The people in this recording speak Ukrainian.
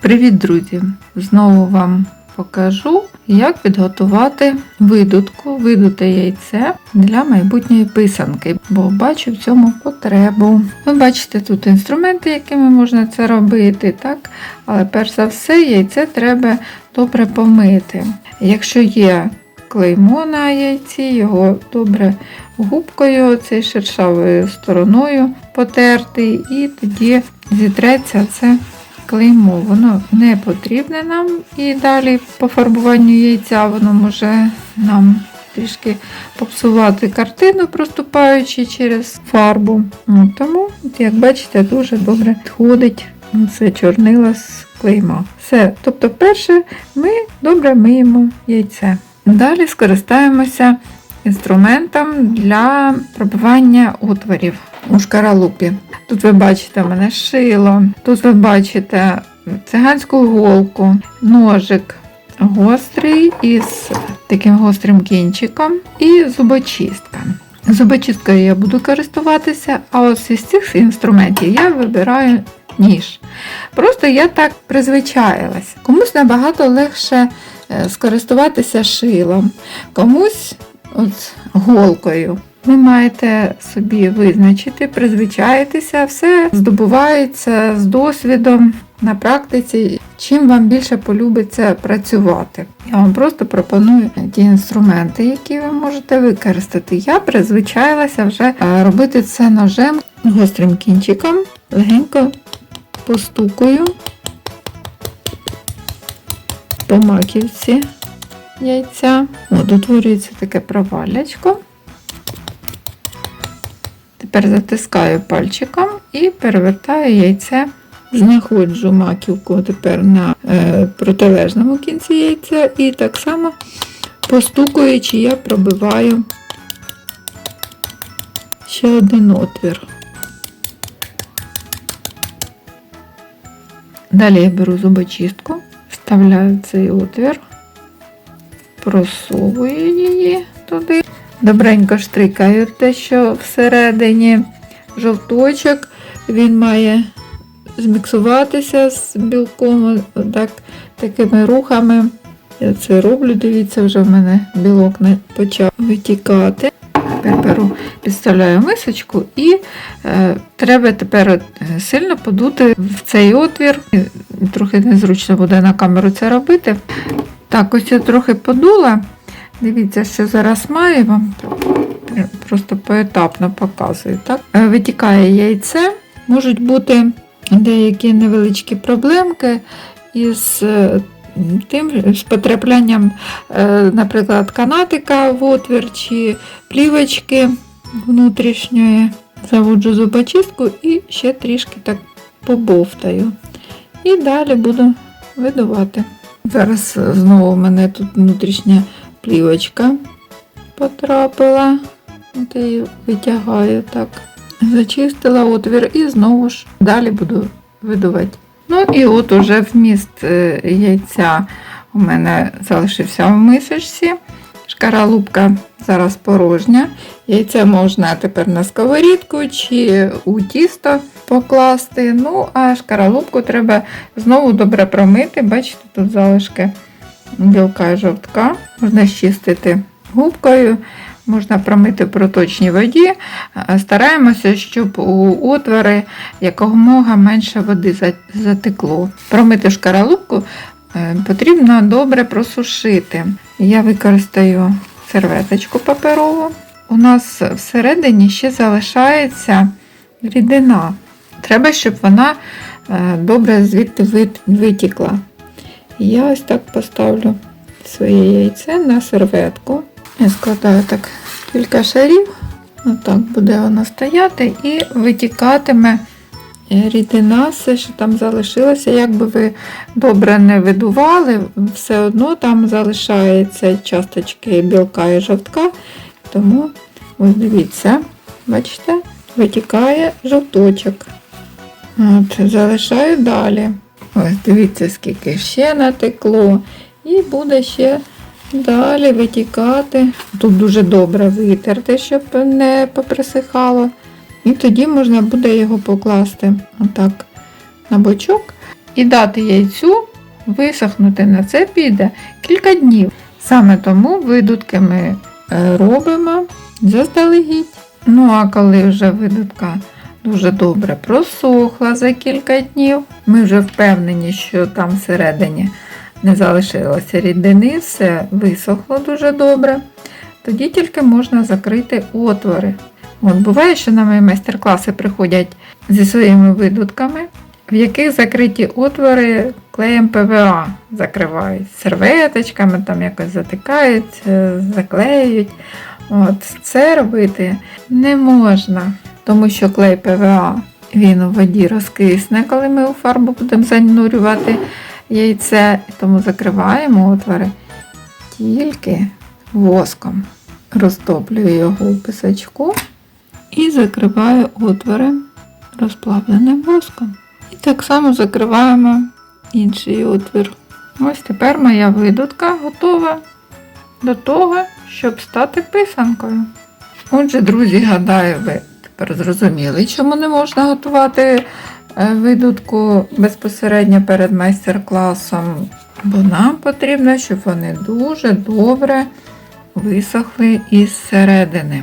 Привіт, друзі! Знову вам покажу, як підготувати видутку, видуте яйце для майбутньої писанки, бо бачу в цьому потребу. Ви бачите тут інструменти, якими можна це робити, так? але перш за все яйце треба добре помити. Якщо є клеймо на яйці, його добре губкою, цією шершавою стороною потерти, і тоді зітреться це клеймо. Воно не потрібне нам і далі по фарбуванню яйця воно може нам трішки попсувати картину, проступаючи через фарбу. От Тому, як бачите, дуже добре підходить це чорнила з клейма. Все. Тобто, перше, ми добре миємо яйце. Далі скористаємося інструментом для пробивання отворів у шкаралупі. Тут ви бачите мене шило, тут ви бачите циганську голку, ножик гострий із таким гострим кінчиком і зубочистка. Зубочисткою я буду користуватися, а ось із цих інструментів я вибираю ніж. Просто я так призвичаїлась. Комусь набагато легше е, скористуватися шилом, комусь от голкою. Ви маєте собі визначити, призвичаїтися, все здобувається з досвідом на практиці, чим вам більше полюбиться працювати. Я вам просто пропоную ті інструменти, які ви можете використати. Я призвичаїлася вже е, робити це ножем гострим кінчиком, легенько постукаю по маківці яйця. От, утворюється таке провалячко. Тепер затискаю пальчиком і перевертаю яйце, знаходжу маківку тепер на е, протилежному кінці яйця, і так само постукуючи, я пробиваю ще один отвір. Далі я беру зубочистку, вставляю цей отвір, просовую її туди. Добренько штрикаю те, що всередині жовточок, він має зміксуватися з білком, так, такими рухами. Я це роблю, дивіться, вже в мене білок не почав витікати. Тепер підставляю мисочку і е, треба тепер е, сильно подути в цей отвір. Трохи незручно буде на камеру це робити. Так, ось я трохи подула. Дивіться, що зараз маю просто поетапно показую. Так? Е, Витікає яйце, можуть бути деякі невеличкі проблемки із е, тим з потраплянням, е, наприклад, канатика в отвір чи плівочки внутрішньої. Заводжу зубочистку і ще трішки так побовтаю. І далі буду видувати. Зараз знову в мене тут внутрішня плівочка потрапила. От я її витягаю так. Зачистила отвір і знову ж далі буду видувати. Ну і от уже вміст е, яйця у мене залишився в мисочці. Шкаралупка зараз порожня. Яйце можна тепер на сковорідку чи у тісто покласти. Ну, а шкаралупку треба знову добре промити. Бачите, тут залишки білка жовтка. Можна щистити губкою, можна промити в проточній воді. Стараємося, щоб у отвори якомога менше води затекло. Промити шкаралупку е, потрібно добре просушити. Я використаю серветочку паперову. У нас всередині ще залишається рідина. Треба, щоб вона е, добре звідти витікла. Я ось так поставлю своє яйце на серветку. Я складаю так кілька шарів, отак буде воно стояти і витікатиме рідина, все, що там залишилося. Якби ви добре не видували, все одно там залишається часточки білка і жовтка. Тому, ось дивіться, бачите, витікає жовточок. От, Залишаю далі. Ось, дивіться, скільки ще натекло. І буде ще далі витікати. Тут дуже добре витерти, щоб не поприсихало. І тоді можна буде його покласти отак на бочок і дати яйцю висохнути на це піде кілька днів. Саме тому видутки ми е, робимо заздалегідь. Ну а коли вже видутка дуже добре просохла за кілька днів, ми вже впевнені, що там всередині не залишилося рідини, все висохло дуже добре. Тоді тільки можна закрити отвори. От буває, що на мої майстер-класи приходять зі своїми видутками, в яких закриті отвори клеєм ПВА закривають серветочками, там якось затикають, заклеюють. От, це робити не можна, тому що клей ПВА він у воді розкисне, коли ми у фарбу будемо занурювати яйце, тому закриваємо отвори тільки воском. Розтоплюю його у писачку і закриваю отвори розплавленим воском. І так само закриваємо інший отвір. Ось тепер моя видутка готова до того, щоб стати писанкою. Отже, друзі, гадаю, ви тепер зрозуміли, чому не можна готувати е, видутку безпосередньо перед майстер-класом, бо нам потрібно, щоб вони дуже добре висохли із середини.